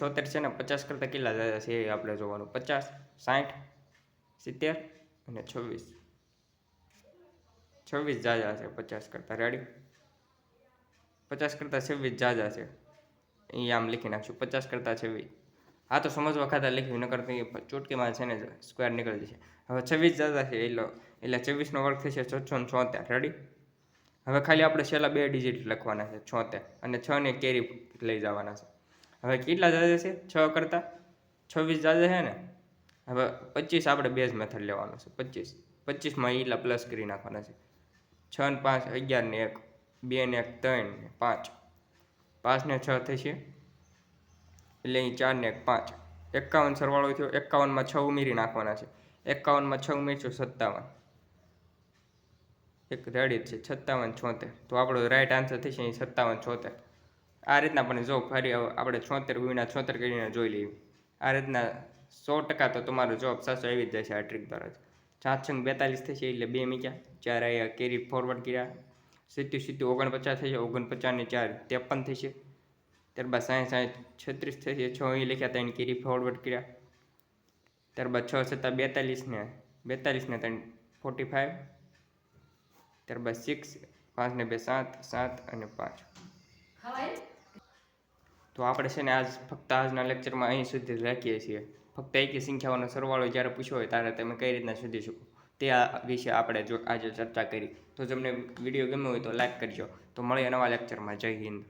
છોતેર છે ને પચાસ કરતાં કેટલા દાદા છે એ આપણે જોવાનું. પચાસ, સાઠ, સિત્તેર અને છવ્વીસ. છવ્વીસ જાજા છે પચાસ કરતાં. રેડી પચાસ કરતાં છવ્વીસ જાજા છે. અહીંયા આમ લખી નાખશું. પચાસ કરતાં છવ્વીસ. હા, તો સમજવા ખાતા લખ્યું, નકર તો એ ચૂટકીમાં છે ને સ્ક્વેર નીકળી જશે. હવે છવ્વીસ જાજા છે, એટલે એટલે છવ્વીસનો વર્ગ થશે છસો ને છોતેર. રેડી હવે ખાલી આપણે છેલ્લા બે ડિજિટ લખવાના છે, છોતેર. અને છ ને કેરી લઈ જવાના છે. હવે કેટલા જાજા છે? છ કરતાં? છવ્વીસ જાજા છે ને? હવે પચીસ આપણે બેઝ મેથડ લેવાનો છે. પચીસ. પચીસમાં ઈલા પ્લસ કરી નાખવાના છે. છ ને પાંચ, અગિયાર ને એક. બે ને એક, ત્રણ ને પાંચ. પાંચ ને છ થશે. એટલે અહીં ચાર ને એક, પાંચ. એકાવન સરવાળો થયો. એકાવનમાં છ ઉમેરી નાખવાના છે. એકાવનમાં છ ઉમેરશું સત્તાવન. એક રેડી છે. સત્તાવન છોતેર. તો આપણો રાઈટ આન્સર થશે અહીં સત્તાવન છોતેર. આ રીતના પણ જો ફરી આપણે છોતેર ગુણ્યા છોતેર કરીને જોઈ લઈએ. આ રીતના સો ટકા તો તમારો જવાબ સાચો આવી જ જશે આ ટ્રીક દ્વારા સાતસો ને બેતાલીસ થશે એટલે બે મીક્યા ચાર અહીંયા કેરી ફોરવર્ડ કર્યા. સીધું સીધું ઓગણપચાસ થશે, ઓગણપચાસ ને ચાર ત્રેપન થશે. ત્યારબાદ સાઠ સાઠ, છત્રીસ થશે, છ અહીં લખ્યા ત્રણ કેરી ફોરવર્ડ કર્યા. ત્યારબાદ છ છતાં બેતાલીસ ને બેતાલીસ ને ત્રણ ફોર્ટી ફાઇવ ત્યારબાદ સિક્સ પાંચ ને બે સાત સાત અને પાંચ. તો આપણે છે ને આજ ફક્ત આજના લેક્ચરમાં અહીં સુધી રાખીએ છીએ. ફક્ત એકી સંખ્યાઓનો સરવાળો જ્યારે પૂછ્યો હોય ત્યારે તમે કઈ રીતના શોધી શકો? તે આ વિશે આપણે જો આજે ચર્ચા કરી. તો તમને વીડિયો ગમ્યો હોય તો લાઈક કરજો. તો મળીએ નવા લેક્ચરમાં જય હિન્દ.